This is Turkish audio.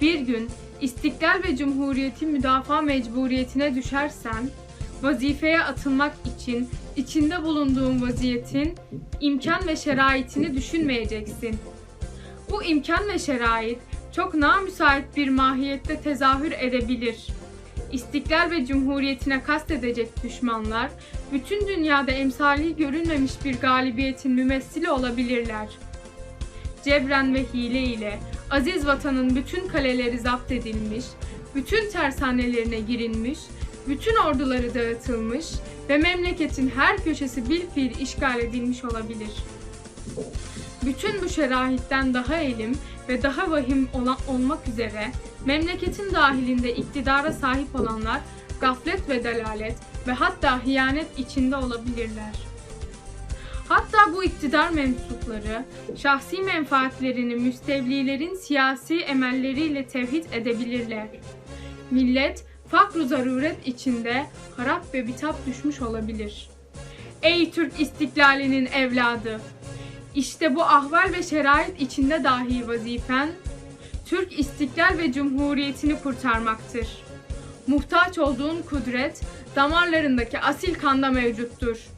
Bir gün istiklal ve cumhuriyeti müdafaa mecburiyetine düşersen, vazifeye atılmak için içinde bulunduğun vaziyetin imkan ve şeraitini düşünmeyeceksin. Bu imkan ve şerait çok namüsait bir mahiyette tezahür edebilir. İstiklal ve cumhuriyetine kastedecek düşmanlar, bütün dünyada emsali görülmemiş bir galibiyetin mümessili olabilirler. Cebren ve hile ile aziz vatanın bütün kaleleri zapt edilmiş, bütün tersanelerine girilmiş, bütün orduları dağıtılmış ve memleketin her köşesi bir fiil işgal edilmiş olabilir. Bütün bu şerahitten daha elim ve daha vahim olan olmak üzere memleketin dahilinde iktidara sahip olanlar gaflet ve delalet ve hatta hıyanet içinde olabilirler. Hatta bu iktidar mensupları şahsi menfaatlerini müstevlilerin siyasi emelleriyle tevhid edebilirler. Millet fakru zaruret içinde harap ve bitap düşmüş olabilir. Ey Türk istiklalinin evladı! İşte bu ahval ve şerait içinde dahi vazifen, Türk istiklal ve cumhuriyetini kurtarmaktır. Muhtaç olduğun kudret, damarlarındaki asil kanda mevcuttur.